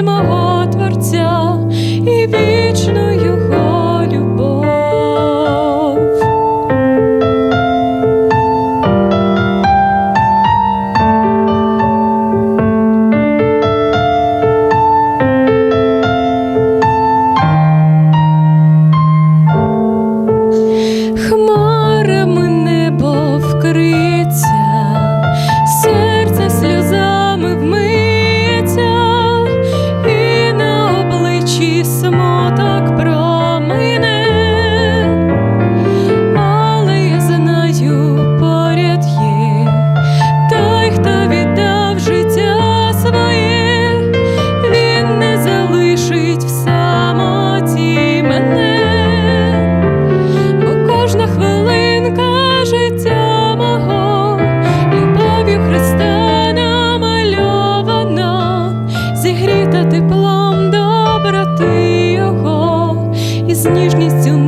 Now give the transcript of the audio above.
to my heart. обрати його і з ніжністю.